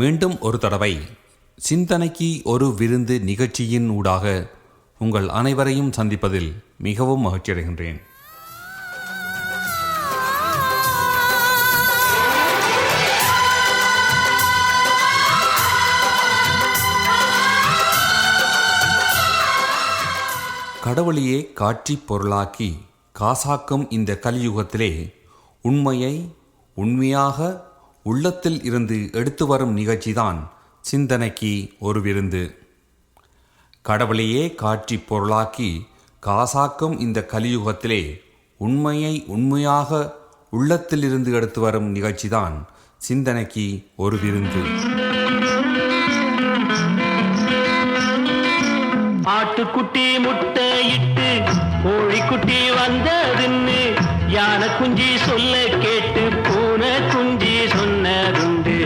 மீண்டும் ஒரு தடவை சிந்தனைக்கு ஒரு விருந்து நிகழ்ச்சியின் ஊடாக உங்கள் அனைவரையும் சந்திப்பதில் மிகவும் மகிழ்ச்சியடைகின்றேன். கடவுளையே காட்சி பொருளாக்கி காசாக்கும் இந்த கலியுகத்திலே உண்மையை உண்மையாக உள்ளத்தில் இருந்து எடுத்து வரும் நிகழ்ச்சிதான் சிந்தனைக்கு ஒரு விருந்து. கடவுளையே காட்சி பொருளாக்கி காசாக்கும் இந்த கலியுகத்திலே உண்மையை உண்மையாக உள்ளத்திலிருந்து எடுத்து வரும் நிகழ்ச்சிதான் சிந்தனைக்கு ஒரு விருந்து. ஆட்டுக்குட்டி முட்டை இட்டு கோழிக்குட்டி வந்ததுன்னு யானை குஞ்சி சொல்ல கேட்டு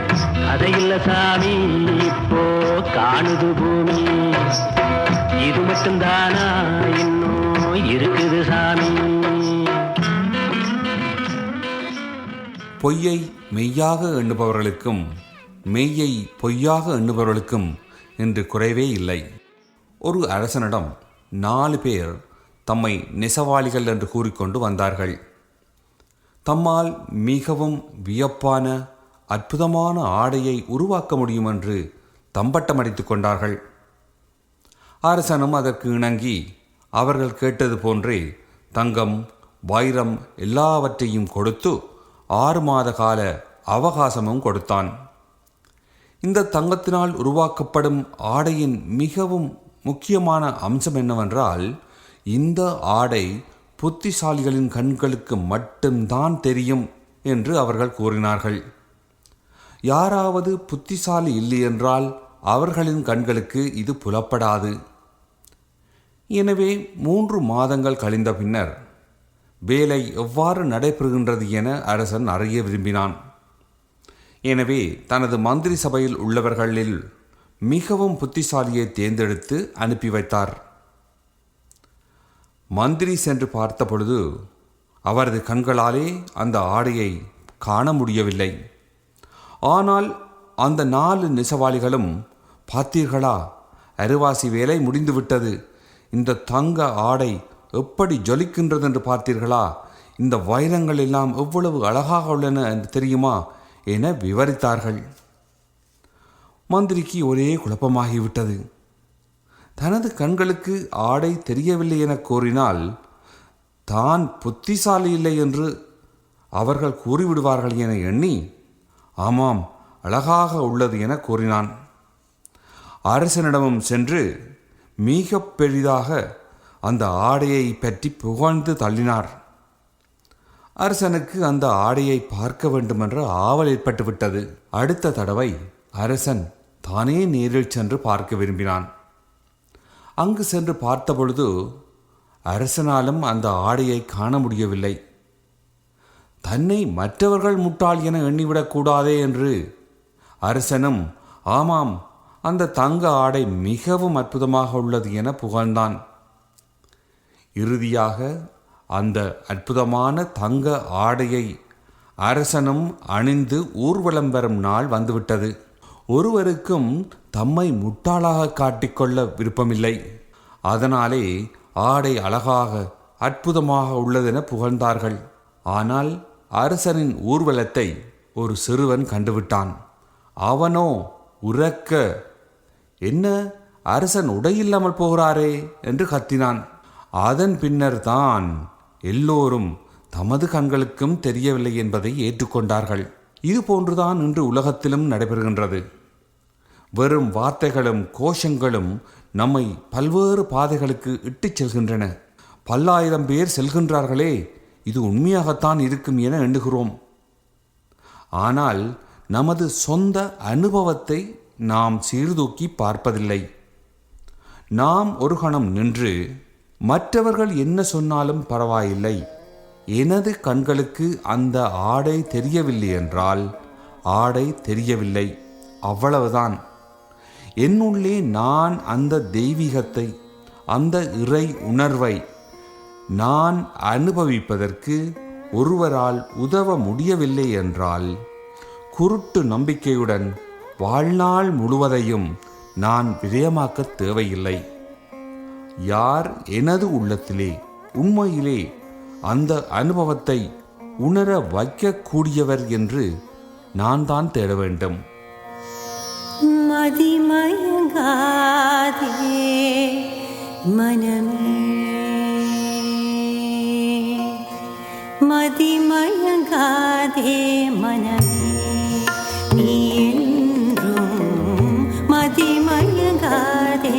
சொன்னதுண்டு சாமி இப்போ காணுது பூமி. இது மட்டும்தானா? இன்னும் இருக்குது சாமி. பொய்யை மெய்யாக எண்ணுபவர்களுக்கும் மெய்யை பொய்யாக எண்ணுபவர்களுக்கும் என்று குறைவே இல்லை. ஒரு அரசனிடம் நாலு பேர் தம்மை நெசவாளிகள் என்று கூறிக்கொண்டு வந்தார்கள். தம்மால் மிகவும் வியப்பான அற்புதமான ஆடையை உருவாக்க முடியும் என்று தம்பட்டம் அடித்துக் கொண்டார்கள். அரசனும் அதற்கு இணங்கி அவர்கள் கேட்டது போன்றே தங்கம் வைரம் எல்லாவற்றையும் கொடுத்து ஆறு மாத கால அவகாசமும் கொடுத்தான். இந்த தங்கத்தினால் உருவாக்கப்படும் ஆடையின் மிகவும் முக்கியமான அம்சம் என்னவென்றால் இந்த ஆடை புத்திசாலிகளின் கண்களுக்கு மட்டும்தான் தெரியும் என்று அவர்கள் கூறினார்கள். யாராவது புத்திசாலி இல்லை என்றால் அவர்களின் கண்களுக்கு இது புலப்படாது. எனவே மூன்று மாதங்கள் கழிந்த பின்னர் வேலை எவ்வாறு நடைபெறுகின்றது என அரசன் அறிய விரும்பினான். எனவே தனது மந்திரி சபையில் உள்ளவர்களில் மிகவும் புத்திசாலியை தேர்ந்தெடுத்து அனுப்பி வைத்தார். மந்திரி சென்று பார்த்தபொழுது அவரது கண்களாலே அந்த ஆடையை காண முடியவில்லை. ஆனால் அந்த நாலு நெசவாளிகளும் பார்த்தீர்களா அருவாசி வேலை முடிந்துவிட்டது. இந்த தங்க ஆடை எப்படி ஜொலிக்கின்றது என்று பார்த்தீர்களா? இந்த வைரங்கள் எல்லாம் எவ்வளவு அழகாக உள்ளன என்று தெரியுமா? என விவரித்தார்கள். மந்திரிக்கு ஒரே குழப்பமாகிவிட்டது. தனது கண்களுக்கு ஆடை தெரியவில்லை என கூறினால் தான் புத்திசாலி இல்லை என்று அவர்கள் கூறிவிடுவார்கள் என எண்ணி ஆமாம் அழகாக உள்ளது என கூறினான். அரசனிடமும் சென்று மிக பெரிதாக அந்த ஆடையை பற்றி புகழ்ந்து தள்ளினார். அரசனுக்கு அந்த ஆடையை பார்க்க வேண்டுமென்ற ஆவல் ஏற்பட்டுவிட்டது. அடுத்த தடவை அரசன் தானே நேரில் சென்று பார்க்க விரும்பினான். அங்கு சென்று பார்த்தபொழுது அரசனாலும் அந்த ஆடையை காண முடியவில்லை. தன்னை மற்றவர்கள் முட்டாள் என எண்ணிவிடக்கூடாதே என்று. அரசனும் ஆமாம் அந்த தங்க ஆடை மிகவும் அற்புதமாக உள்ளது என புகழ்ந்தான். இறுதியாக அந்த அற்புதமான தங்க ஆடையை அரசனும் அணிந்து ஊர்வலம் வரும் நாள் வந்துவிட்டது. ஒருவருக்கும் தம்மை முட்டாளாக காட்டிக்கொள்ள விருப்பமில்லை. அதனாலே ஆடை அழகாக அற்புதமாக உள்ளதென புகழ்ந்தார்கள். ஆனால் அரசனின் ஊர்வலத்தை ஒரு சிறுவன் கண்டுவிட்டான். அவனோ உறக்க என்ன அரசன் உடையில்லாமல் போகிறாரே? என்று கத்தினான். அதன் பின்னர் தான் எல்லோரும் தமது கண்களுக்கும் தெரியவில்லை என்பதை ஏற்றுக்கொண்டார்கள். இது போன்றுதான் இன்று உலகத்திலும் நடைபெறுகின்றது. வெறும் வார்த்தைகளும் கோஷங்களும் நம்மை பல்வேறு பாதைகளுக்கு இட்டுச் செல்கின்றன. பல்லாயிரம் பேர் செல்கின்றார்களே இது உண்மையாகத்தான் இருக்கும் என எண்ணுகிறோம். ஆனால் நமது சொந்த அனுபவத்தை நாம் சீர்தூக்கி பார்ப்பதில்லை. நாம் ஒரு கணம் நின்று மற்றவர்கள் என்ன சொன்னாலும் பரவாயில்லை. எனது கண்களுக்கு அந்த ஆடை தெரியவில்லை என்றால் ஆடை தெரியவில்லை. அவ்வளவுதான். என்னுள்ளே நான் அந்த தெய்வீகத்தை அந்த இறை உணர்வை நான் அனுபவிப்பதற்கு ஒருவரால் உதவ முடியவில்லை என்றால் குருட்டு நம்பிக்கையுடன் வாழ்நாள் முழுவதையும் நான் விஜயமாக்க தேவையில்லை. யார் எனது உள்ளத்திலே உண்மையிலே அந்த அனுபவத்தை உணர வைக்கக்கூடியவர் என்று நான் தான் தேட வேண்டும். மதிமயங்காதே மனமே மதிமயங்காதே மனமே நீ என்றும் மதிமயங்காதே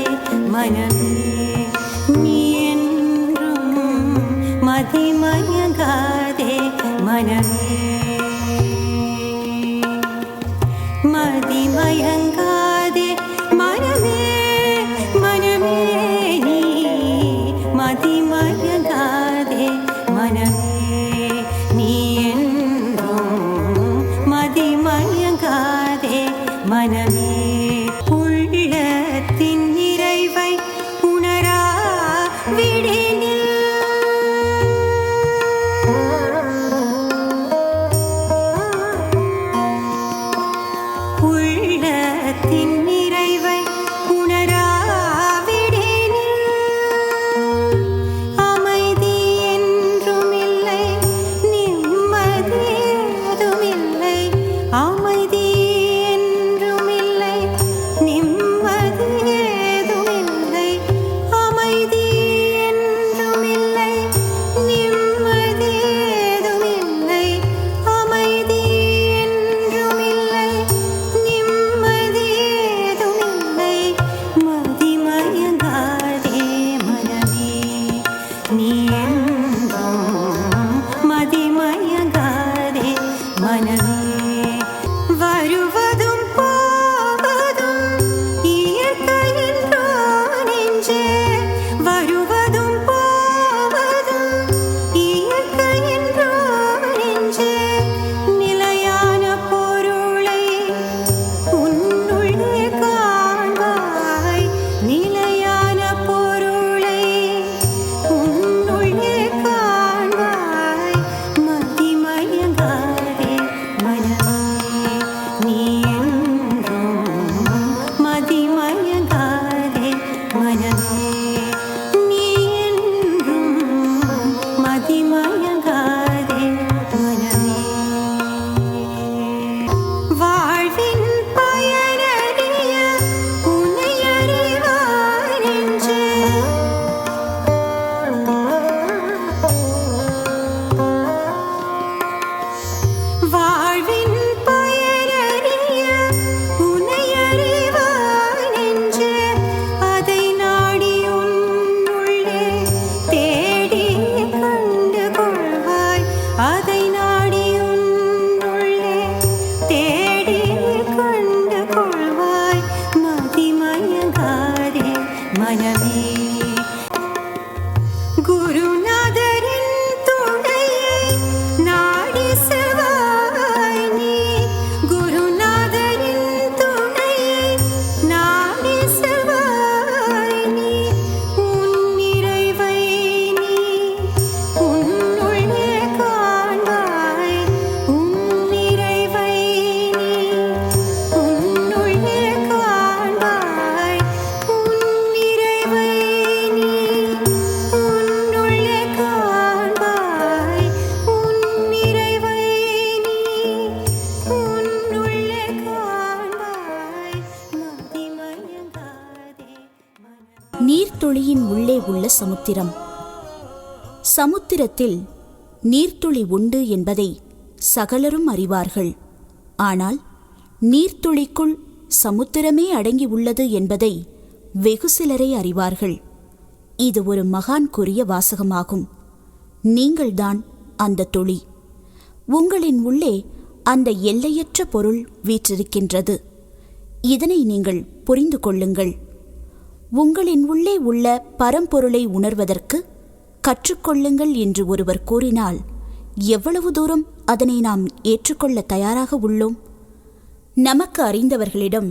மனமே உள்ளத்தின் நிறைவை உணரா உள்ளத்தின் நிறைவை உணராவிடேனில் அமைதி என்றும் இல்லை நிம்மதி ஏதுமில்லை. அமைதி என்றும் சமுத்திரத்தில் நீர்த்துளி உண்டு என்பதை சகலரும் அறிவார்கள். ஆனால் நீர்த்துளிக்குள் சமுத்திரமே அடங்கி உள்ளது என்பதை வெகு சிலரே அறிவார்கள். இது ஒரு மகான் கூறிய வாசகமாகும். நீங்கள்தான் அந்த துளி. உங்களின் உள்ளே அந்த எல்லையற்ற பொருள் வீற்றிருக்கின்றது. இதனை நீங்கள் புரிந்து கொள்ளுங்கள். உங்களின் உள்ளே உள்ள பரம்பொருளை உணர்வதற்கு கற்றுக்கொள்ளுங்கள் என்று ஒருவர் கூறினால் எவ்வளவு தூரம் அதனை நாம் ஏற்றுக்கொள்ள தயாராக உள்ளோம்? நமக்கு அறிந்தவர்களிடம்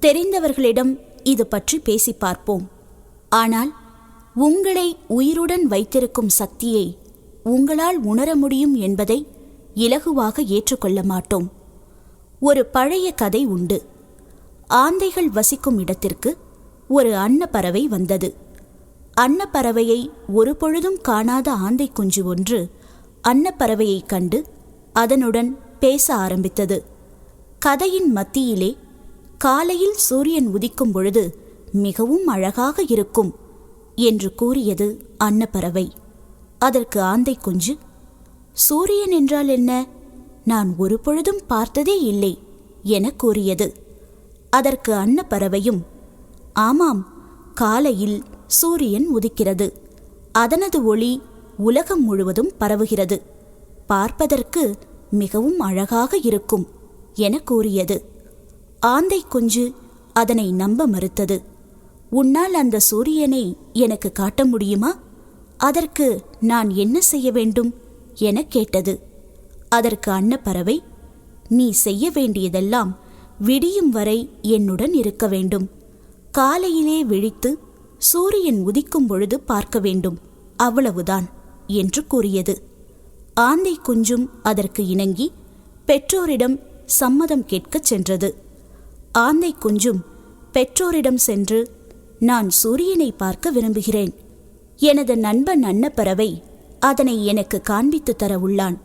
தெரிந்தவர்களிடம் இது பற்றி பேசி பார்ப்போம். ஆனால் உங்களை உயிருடன் வைத்திருக்கும் சக்தியை உங்களால் உணர முடியும் என்பதை இலகுவாக ஏற்றுக்கொள்ள மாட்டோம். ஒரு பழைய கதை உண்டு. ஆந்தைகள் வசிக்கும் இடத்திற்கு ஒரு அன்னப்பறவை வந்தது. அன்னப்பறவையை ஒரு பொழுதும் காணாத ஆந்தை குஞ்சு ஒன்று அன்னப்பறவையைக் கண்டு அதனுடன் பேச ஆரம்பித்தது. கதையின் மத்தியிலே காலையில் சூரியன் உதிக்கும் பொழுது மிகவும் அழகாக இருக்கும் என்று கூறியது அன்னப்பறவை. அதற்கு ஆந்தை குஞ்சு சூரியன் என்றால் என்ன? நான் ஒரு பொழுதும் பார்த்ததே இல்லை என கூறியது. அதற்கு அன்னப்பறவையும் ஆமாம் காலையில் சூரியன் உதிக்கிறது. அதனது ஒளி உலகம் முழுவதும் பரவுகிறது. பார்ப்பதற்கு மிகவும் அழகாக இருக்கும் என கூறியது. ஆந்தை குஞ்சு அதனை நம்ப மறுத்தது. உன்னால் அந்த சூரியனை எனக்கு காட்ட முடியுமா? அதற்கு நான் என்ன செய்ய வேண்டும்? என கேட்டது. அதற்கு அன்னப்பறவை. நீ செய்ய வேண்டியதெல்லாம் விடியும் வரை என்னுடன் இருக்க வேண்டும். காலையிலே விழித்து சூரியன் உதிக்கும் பொழுது பார்க்க வேண்டும். அவ்வளவுதான் என்று கூறியது. ஆந்தை குஞ்சும் அதற்கு இணங்கி பெற்றோரிடம் சம்மதம் கேட்கச் சென்றது. ஆந்தை குஞ்சும் பெற்றோரிடம் சென்று நான் சூரியனை பார்க்க விரும்புகிறேன். எனது நண்பன் அன்னப்பறவை அதனை எனக்கு காண்பித்து தர உள்ளான்.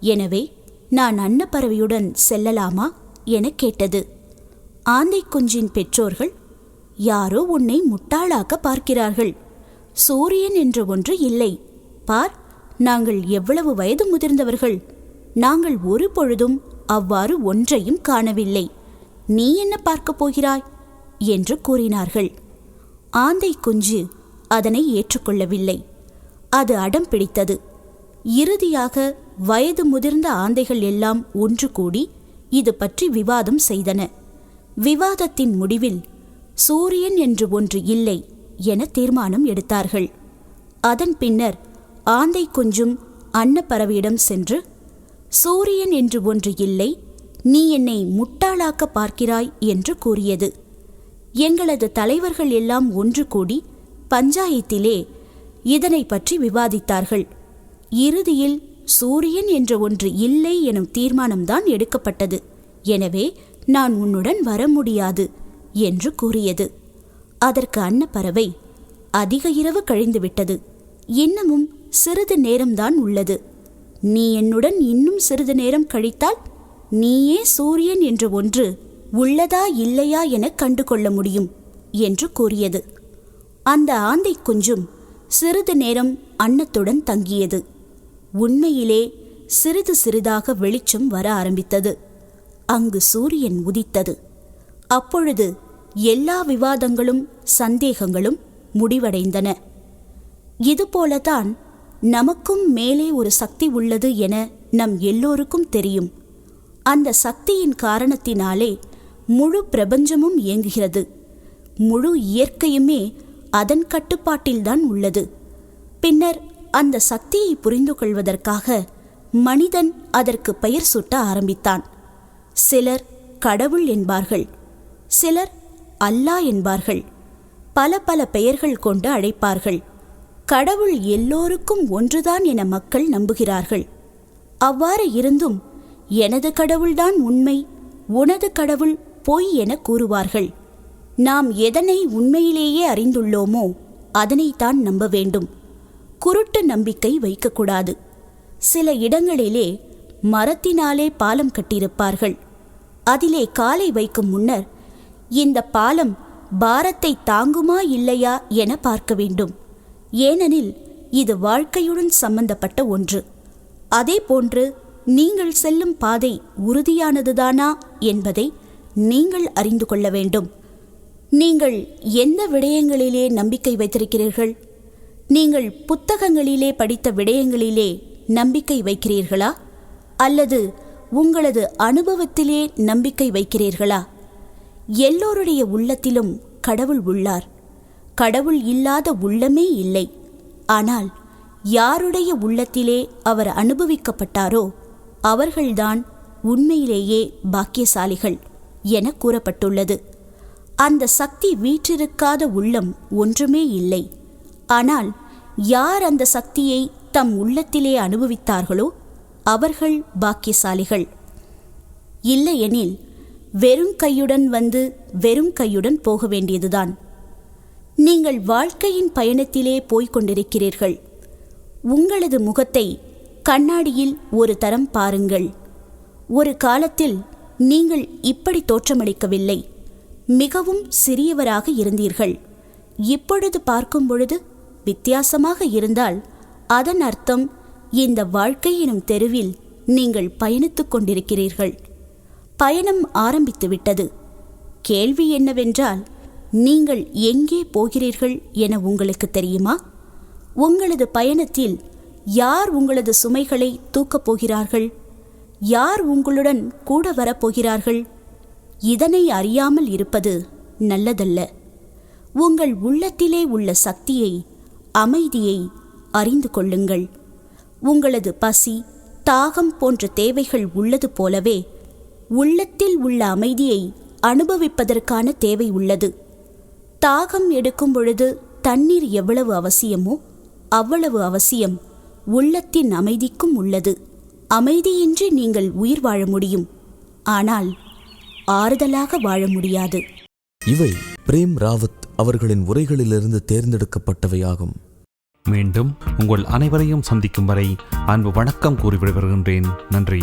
எனவே நான் அன்னப்பறவையுடன் செல்லலாமா? என கேட்டது. ஆந்தை குஞ்சின் பெற்றோர்கள் யாரோ உன்னை முட்டாளாக்க பார்க்கிறார்கள். சூரியன் என்று ஒன்று இல்லை. பார் நாங்கள் எவ்வளவு வயது முதிர்ந்தவர்கள். நாங்கள் ஒரு பொழுதும் அவ்வாறு ஒன்றையும் காணவில்லை. நீ என்ன பார்க்கப் போகிறாய்? என்று கூறினார்கள். ஆந்தை குஞ்சு அதனை ஏற்றுக்கொள்ளவில்லை. அது அடம் பிடித்தது. இறுதியாக வயது முதிர்ந்த ஆந்தைகள் எல்லாம் ஒன்று கூடி இது பற்றி விவாதம் செய்தன. விவாதத்தின் முடிவில் சூரியன் என்று ஒன்று இல்லை என தீர்மானம் எடுத்தார்கள். அதன் பின்னர் ஆந்தை குஞ்சும் அன்னப்பறவையிடம் சென்று சூரியன் என்று ஒன்று இல்லை நீ என்னை முட்டாளாக்க பார்க்கிறாய் என்று கூறியது. எங்களது தலைவர்கள் எல்லாம் ஒன்று கூடி பஞ்சாயத்திலே இதனை பற்றி விவாதித்தார்கள். இறுதியில் சூரியன் என்ற ஒன்று இல்லை எனும் தீர்மானம்தான் எடுக்கப்பட்டது. எனவே நான் உன்னுடன் வர முடியாது. என்று கூறியது. அதற்கு அன்னப்பறவை அதிக இரவு கழிந்துவிட்டது இன்னமும் சிறிது நேரம்தான் உள்ளது. நீ என்னுடன் இன்னும் சிறிது நேரம் கழித்தால் நீயே சூரியன் என்ற ஒன்று உள்ளதா இல்லையா என கண்டு கொள்ள முடியும் என்று கூறியது. அந்த ஆந்தை குஞ்சும் சிறிது நேரம் அன்னத்துடன் தங்கியது. உண்மையிலே சிறிது சிறிதாக வெளிச்சம் வர ஆரம்பித்தது. அங்கு சூரியன் உதித்தது. அப்பொழுது எல்லா விவாதங்களும் சந்தேகங்களும் முடிவடைந்தன. இதுபோலதான் நமக்கும் மேலே ஒரு சக்தி உள்ளது என நம் எல்லோருக்கும் தெரியும். அந்த சக்தியின் காரணத்தினாலே முழு பிரபஞ்சமும் இயங்குகிறது. முழு இயற்கையுமே அதன் கட்டுப்பாட்டில்தான் உள்ளது. பின்னர் அந்த சக்தியை புரிந்து கொள்வதற்காக மனிதன் அதற்கு பெயர் சூட்ட ஆரம்பித்தான். சிலர் கடவுள் என்பார்கள். சிலர் அல்லா என்பார்கள். பல பல பெயர்கள் கொண்டு அழைப்பார்கள். கடவுள் எல்லோருக்கும் ஒன்றுதான் என மக்கள் நம்புகிறார்கள். அவ்வாறு இருந்தும் எனது கடவுள்தான் உண்மை உனது கடவுள் பொய் என கூறுவார்கள். நாம் எதனை உண்மையிலேயே அறிந்துள்ளோமோ அதனைத்தான் நம்ப வேண்டும். குருட்டு நம்பிக்கை வைக்கக்கூடாது. சில இடங்களிலே மரத்தினாலே பாலம் கட்டியிருப்பார்கள். அதிலே காலை வைக்கும் முன்னர் இந்த பாலம் பாரத்தை தாங்குமா இல்லையா என பார்க்க வேண்டும். ஏனெனில் இது வாழ்க்கையுடன் சம்பந்தப்பட்ட ஒன்று. அதே போன்று நீங்கள் செல்லும் பாதை உறுதியானதுதானா என்பதை நீங்கள் அறிந்து கொள்ள வேண்டும். நீங்கள் எந்த விடயங்களிலே நம்பிக்கை வைத்திருக்கிறீர்கள்? நீங்கள் புத்தகங்களிலே படித்த விடயங்களிலே நம்பிக்கை வைக்கிறீர்களா? அல்லது உங்களது அனுபவத்திலே நம்பிக்கை வைக்கிறீர்களா? எல்லோருடைய உள்ளத்திலும் கடவுள் உள்ளார். கடவுள் இல்லாத உள்ளமே இல்லை. ஆனால் யாருடைய உள்ளத்திலே அவர் அனுபவிக்கப்பட்டாரோ அவர்கள்தான் உண்மையிலேயே பாக்கியசாலிகள் என கூறப்பட்டுள்ளது. அந்த சக்தி வீற்றிருக்காத உள்ளம் ஒன்றுமே இல்லை. ஆனால் யார் அந்த சக்தியை தம் உள்ளத்திலே அனுபவித்தார்களோ அவர்கள் பாக்கியசாலிகள். இல்லையெனில் வெறும் கையுடன் வந்து வெறும் கையுடன் போக வேண்டியதுதான். நீங்கள் வாழ்க்கையின் பயணத்திலே போய்க் கொண்டிருக்கிறீர்கள். உங்களது முகத்தை கண்ணாடியில் ஒரு தரம் பாருங்கள். ஒரு காலத்தில் நீங்கள் இப்படி தோற்றமளிக்கவில்லை. மிகவும் சிறியவராக இருந்தீர்கள். இப்பொழுது பார்க்கும் பொழுது வித்தியாசமாக இருந்தால் அதன் அர்த்தம் இந்த வாழ்க்கை எனும் தெருவில் நீங்கள் பயணித்துக் கொண்டிருக்கிறீர்கள். பயணம் ஆரம்பித்துவிட்டது. கேள்வி என்னவென்றால் நீங்கள் எங்கே போகிறீர்கள் என உங்களுக்கு தெரியுமா? உங்களது பயணத்தில் யார் உங்களது சுமைகளை தூக்கப் போகிறார்கள்? யார் உங்களுடன் கூட வரப்போகிறார்கள் இதனை அறியாமல் இருப்பது நல்லதல்ல. உங்கள் உள்ளத்திலே உள்ள சக்தியை அமைதியை அறிந்து கொள்ளுங்கள். உங்களது பசி தாகம் போன்ற தேவைகள் உள்ளது போலவே உள்ளத்தில் உள்ள அமைதியை அனுபவிப்பதற்கான தேவை உள்ளது. தாகம் எடுக்கும் பொழுது தண்ணீர் எவ்வளவு அவசியமோ அவ்வளவு அவசியம் உள்ளத்தின் அமைதிக்கும் உள்ளது. அமைதியின்றி நீங்கள் உயிர் வாழ முடியும். ஆனால் ஆறுதலாக வாழ முடியாது. இவை பிரேம் ராவத் அவர்களின் உரைகளிலிருந்து தேர்ந்தெடுக்கப்பட்டவையாகும். மீண்டும் உங்கள் அனைவரையும் சந்திக்கும் வரை அன்பு வணக்கம் கூறி நன்றி.